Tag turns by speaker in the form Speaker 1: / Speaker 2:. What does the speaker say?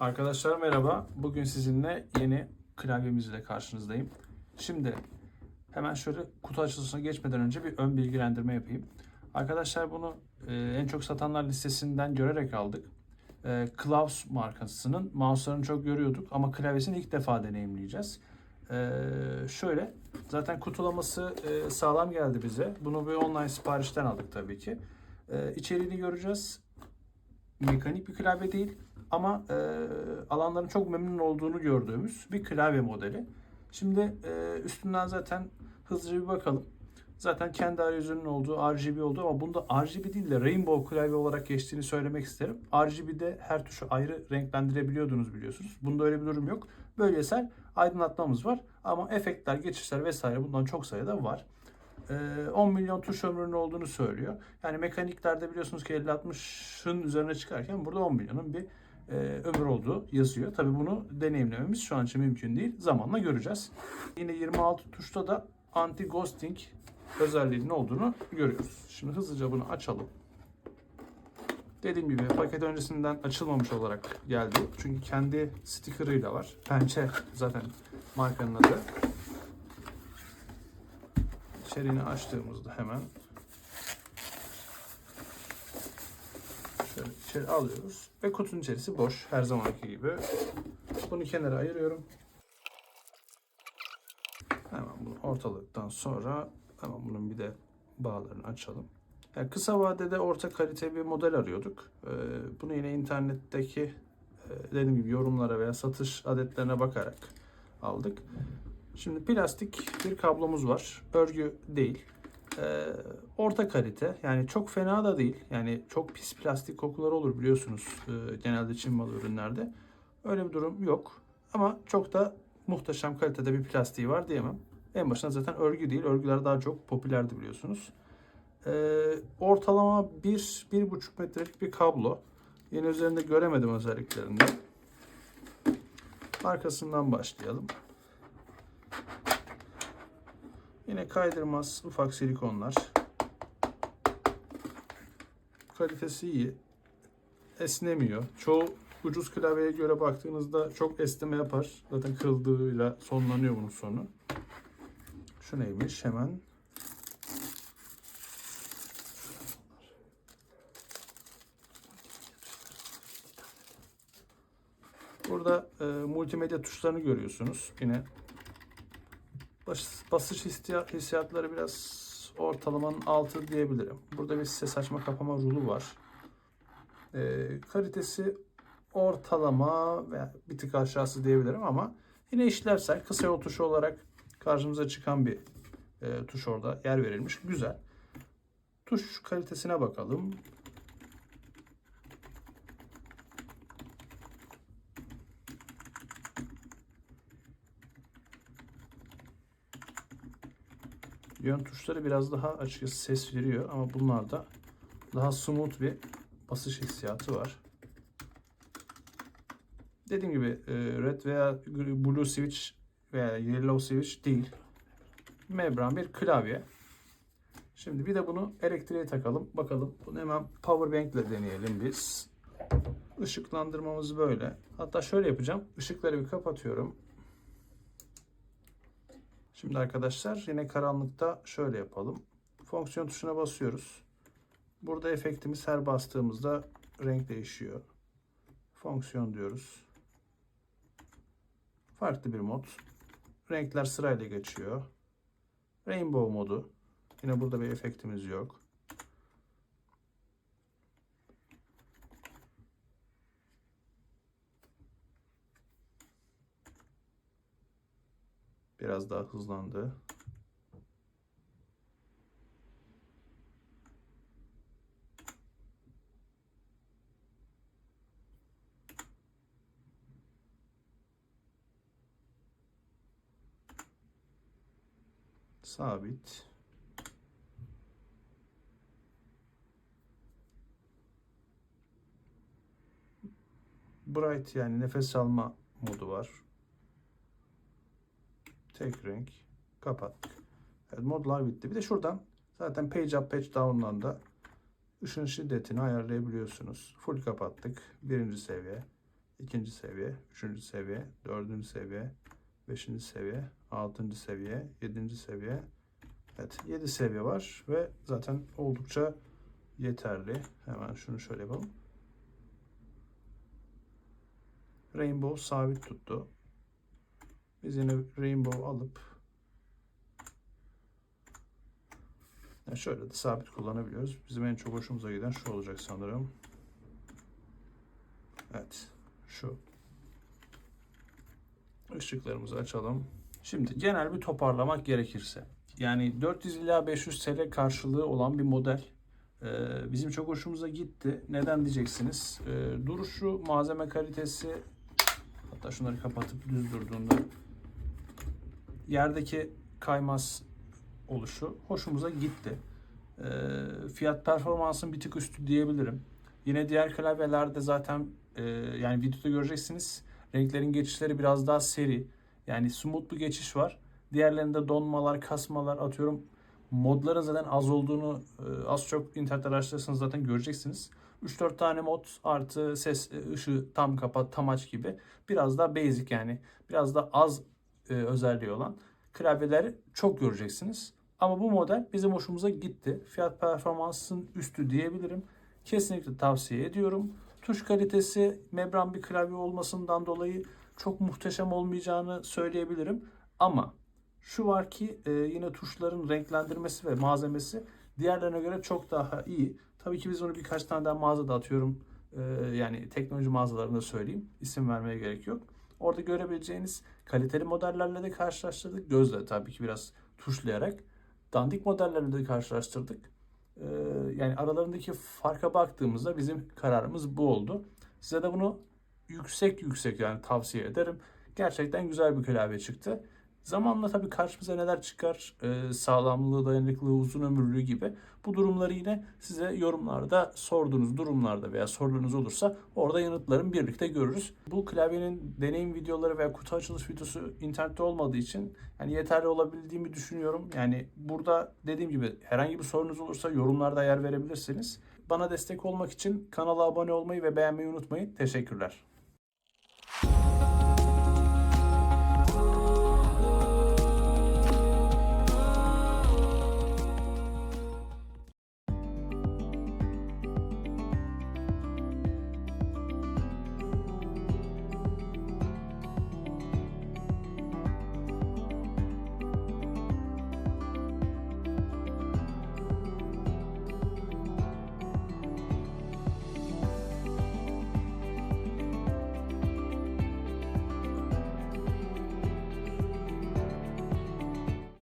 Speaker 1: Arkadaşlar merhaba. Bugün sizinle yeni klavyemizle karşınızdayım. Şimdi hemen şöyle kutu açılışına geçmeden önce bir ön bilgilendirme yapayım. Arkadaşlar bunu e, en çok satanlar listesinden görerek aldık. E, Klaus markasının mouse'larını çok görüyorduk ama klavyesini ilk defa deneyimleyeceğiz. E, şöyle zaten kutulaması e, sağlam geldi bize. Bunu bir online siparişten aldık tabii ki. E, içeriğini göreceğiz. Mekanik bir klavye değil ama e, alanların çok memnun olduğunu gördüğümüz bir klavye modeli. Şimdi e, üstünden zaten hızlıca bir bakalım. Zaten kendi arayüzünün olduğu, RGB olduğu ama bunda RGB değil de Rainbow klavye olarak geçtiğini söylemek isterim. RGB'de her tuşu ayrı renklendirebiliyordunuz biliyorsunuz. Bunda öyle bir durum yok. Bölgesel aydınlatmamız var ama efektler, geçişler vesaire bundan çok sayıda var. Ee, 10 milyon tuş ömrünün olduğunu söylüyor. Yani mekaniklerde biliyorsunuz ki 50-60'ın üzerine çıkarken burada 10 milyonun bir e, ömür olduğu yazıyor. Tabii bunu deneyimlememiz şu an için mümkün değil. Zamanla göreceğiz. Yine 26 tuşta da anti ghosting özelliğinin olduğunu görüyoruz. Şimdi hızlıca bunu açalım. Dediğim gibi paket öncesinden açılmamış olarak geldi. Çünkü kendi sticker'ıyla var. Pençe zaten markanın adı. İçeriğini açtığımızda hemen şöyle içeri alıyoruz ve kutunun içerisi boş her zamanki gibi. Bunu kenara ayırıyorum. Hemen bunu ortalıktan sonra hemen bunun bir de bağlarını açalım. Yani kısa vadede orta kalite bir model arıyorduk. Ee, bunu yine internetteki e, dediğim gibi yorumlara veya satış adetlerine bakarak aldık. Şimdi plastik bir kablomuz var. Örgü değil. Ee, orta kalite. Yani çok fena da değil. Yani çok pis plastik kokuları olur biliyorsunuz e, genelde Çin malı ürünlerde. Öyle bir durum yok. Ama çok da muhteşem kalitede bir plastiği var diyemem. En başında zaten örgü değil. Örgüler daha çok popülerdi biliyorsunuz. Ee, ortalama 1-1,5 metrelik bir kablo. Yine üzerinde göremedim özelliklerini. Arkasından başlayalım. Yine kaydırmaz ufak silikonlar. Kalitesi iyi. Esnemiyor. Çoğu ucuz klavyeye göre baktığınızda çok esneme yapar. Zaten kırıldığıyla sonlanıyor bunun sonu. Şu neymiş hemen. Burada e, multimedya tuşlarını görüyorsunuz. Yine Bas, basış hissiya- hissiyatları biraz ortalamanın altı diyebilirim. Burada bir ses açma kapama rulu var. Ee, kalitesi ortalama veya bir tık aşağısı diyebilirim ama yine işlevsel kısa yol tuşu olarak karşımıza çıkan bir e, tuş orada yer verilmiş. Güzel. Tuş kalitesine bakalım. Yön tuşları biraz daha açıkçası ses veriyor ama bunlarda daha smooth bir basış hissiyatı var. Dediğim gibi e, red veya blue switch veya yellow switch değil. Membran bir klavye. Şimdi bir de bunu elektriğe takalım. Bakalım. Bunu hemen power bank ile deneyelim biz. Işıklandırmamız böyle. Hatta şöyle yapacağım. Işıkları bir kapatıyorum. Şimdi arkadaşlar yine karanlıkta şöyle yapalım. Fonksiyon tuşuna basıyoruz. Burada efektimiz her bastığımızda renk değişiyor. Fonksiyon diyoruz. Farklı bir mod. Renkler sırayla geçiyor. Rainbow modu. Yine burada bir efektimiz yok. Biraz daha hızlandı. Sabit. Bright yani nefes alma modu var. Tek renk. Kapattık. Evet, modlar bitti. Bir de şuradan zaten page up page down'dan da ışın şiddetini ayarlayabiliyorsunuz. Full kapattık. Birinci seviye. ikinci seviye, üçüncü seviye, dördüncü seviye, beşinci seviye, altıncı seviye, yedinci seviye. Evet, yedi seviye var ve zaten oldukça yeterli. Hemen şunu şöyle yapalım. Rainbow sabit tuttu. Biz yine Rainbow alıp yani şöyle de sabit kullanabiliyoruz. Bizim en çok hoşumuza giden şu olacak sanırım. Evet. Şu. Işıklarımızı açalım. Şimdi genel bir toparlamak gerekirse. Yani 400 ila 500 TL karşılığı olan bir model. Ee, bizim çok hoşumuza gitti. Neden diyeceksiniz? Ee, duruşu, malzeme kalitesi, hatta şunları kapatıp düz durduğunda yerdeki kaymaz oluşu hoşumuza gitti. Ee, fiyat performansın bir tık üstü diyebilirim. Yine diğer klavyelerde zaten e, yani videoda göreceksiniz renklerin geçişleri biraz daha seri. Yani smooth bir geçiş var. Diğerlerinde donmalar, kasmalar atıyorum. Modların zaten az olduğunu e, az çok internet araştırırsanız zaten göreceksiniz. 3-4 tane mod artı ses, e, ışığı tam kapat, tam aç gibi. Biraz daha basic yani. Biraz da az e, özelliği olan klavyeleri çok göreceksiniz. Ama bu model bizim hoşumuza gitti. Fiyat performansın üstü diyebilirim. Kesinlikle tavsiye ediyorum. Tuş kalitesi membran bir klavye olmasından dolayı çok muhteşem olmayacağını söyleyebilirim. Ama şu var ki e, yine tuşların renklendirmesi ve malzemesi diğerlerine göre çok daha iyi. Tabii ki biz onu birkaç tane daha mağazada atıyorum. E, yani teknoloji mağazalarında söyleyeyim. İsim vermeye gerek yok. Orada görebileceğiniz kaliteli modellerle de karşılaştırdık. Gözle tabii ki biraz tuşlayarak. Dandik modellerle de karşılaştırdık. Ee, yani aralarındaki farka baktığımızda bizim kararımız bu oldu. Size de bunu yüksek yüksek yani tavsiye ederim. Gerçekten güzel bir klavye çıktı. Zamanla tabii karşımıza neler çıkar, e, sağlamlığı, dayanıklılığı, uzun ömürlüğü gibi bu durumları yine size yorumlarda sorduğunuz durumlarda veya sorularınız olursa orada yanıtlarını birlikte görürüz. Bu klavyenin deneyim videoları veya kutu açılış videosu internette olmadığı için yani yeterli olabildiğimi düşünüyorum. Yani burada dediğim gibi herhangi bir sorunuz olursa yorumlarda yer verebilirsiniz. Bana destek olmak için kanala abone olmayı ve beğenmeyi unutmayın. Teşekkürler.